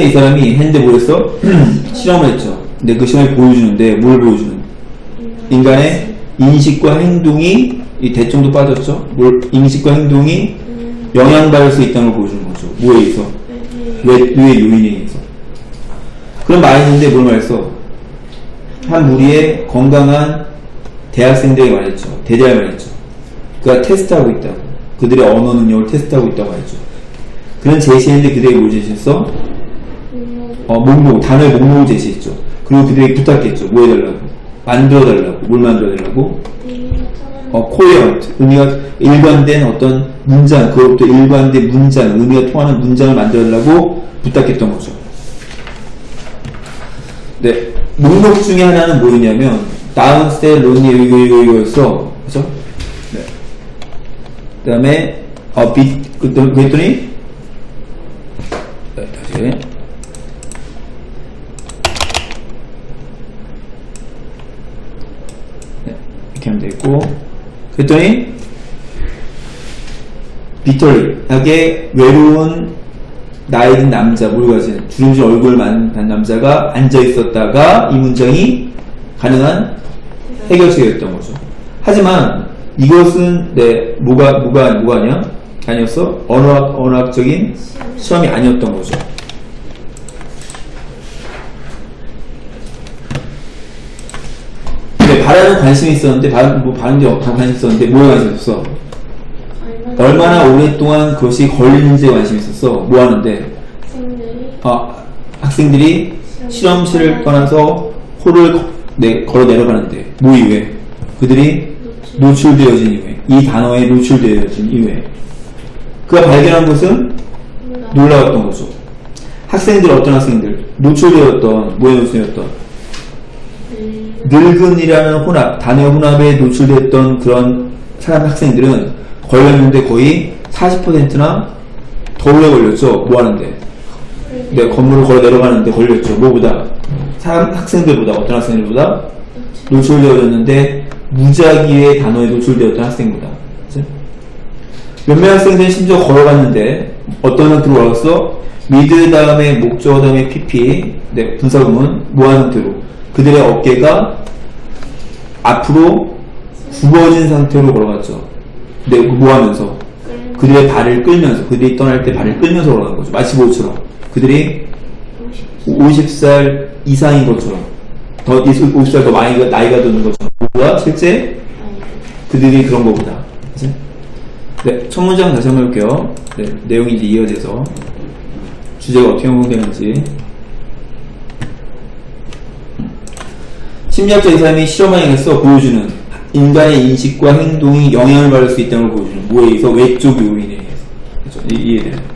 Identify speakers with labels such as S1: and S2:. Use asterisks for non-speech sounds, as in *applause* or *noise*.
S1: 이 사람이 뭐였어? *clears throat* 실험을 했죠. 근데 그 실험을 보여주는데 뭘 보여주는? 인간의 인식과 행동이 이 대청도 빠졌죠. 뭘 인식과 행동이 영향받을 수 있다는 걸 보여주는 거죠. 뭐에 의해서? 왜, 왜 요인에 의해서? 그런 말이 있는데 뭘 말했어? 한 무리의 건강한 대학생들에게 말했죠. 대대할 말했죠. 그가 테스트하고 있다고. 그들의 언어 능력을 테스트하고 있다고 말했죠. 그런 제시했는데 그들에게 뭘 제시했어? 어, 목록, 단어의 목록을 제시했죠. 그리고 그들에게 부탁했죠. 뭐 해달라고? 만들어달라고. 뭘 만들어달라고? 어, coherent. 의미가 일관된 어떤 문장, 그것부터 일관된 문장, 의미가 통하는 문장을 만들어달라고 부탁했던 거죠. 네. 목록 중에 하나는 뭐였냐면, 다운스테 론니 이거 이거 이거였어. 그죠? 네. 그 다음에, 어, 비, 그랬더니, 그랬더니, 네, 다시. 네, 되고 그랬더니 비털하게 외로운 나이 든 남자 뭘 가진 주름진 얼굴을 만 남자가 앉아 있었다가 이 문장이 가능한 해결책이었던 거죠. 하지만 이것은 네 뭐가 뭐가 뭐가 아니야? 아니었어? 언어학 언어학적인 시험이 아니었던 거죠. 근데 바라는 관심이 있었는데 바른 뭐 바른 데 없다 관심 있었는데 뭐에 관심 있었어? 얼마나 오랫동안 그것이 걸리는지에 관심이 있었어. 뭐 하는데?
S2: 학생들이
S1: 아, 학생들이 실험실을 떠나서 홀을 거- 내, 걸어 내려가는데 뭐 이외에? 그들이 노출되어진 이후에 이 단어에 노출되어진 이후에 그가 발견한 것은 놀라웠던 거죠. 학생들 어떤 학생들 노출되었던 뭐에 노출되었던 늙은이라는 혼합 단어 혼합에 노출됐던 그런 사람 학생들은 걸렸는데 거의 40%나 더 오래 걸렸죠. 뭐 하는데? 네, 건물을 걸어 내려가는데 걸렸죠. 뭐보다? 사람, 학생들보다, 어떤 학생들보다? 노출되어졌는데, 무작위의 단어에 노출되었던 학생보다. 몇몇 학생들은 심지어 걸어갔는데, 어떤 형태로 걸었어? 미드 다음에 목적어 다음에 pp, 네, 분사구문, 무한 형태로. 그들의 어깨가 앞으로 굽어진 상태로 걸어갔죠. 네, 뭐 하면서? 그들의 발을 끌면서, 그들이 떠날 때 발을 끌면서 걸어가는 거죠. 마치 뭐처럼. 그들이 50살 이상인 것처럼. 더, 50살 더 많이, 나이가 드는 것처럼. 뭐가 실제 그들이 그런 거보다. 그치? 네, 첫 문장 다시 한번 해볼게요. 네, 내용이 이제 이어져서. 주제가 어떻게 형성되는지. 심리학자 이 사람이 실험을 해서 보여주는 인간의 인식과 행동이 영향을 받을 수 있다는 걸 보여주는 뭐에 의해서 외적 요인에 의해서 그렇죠? 이- 이해돼요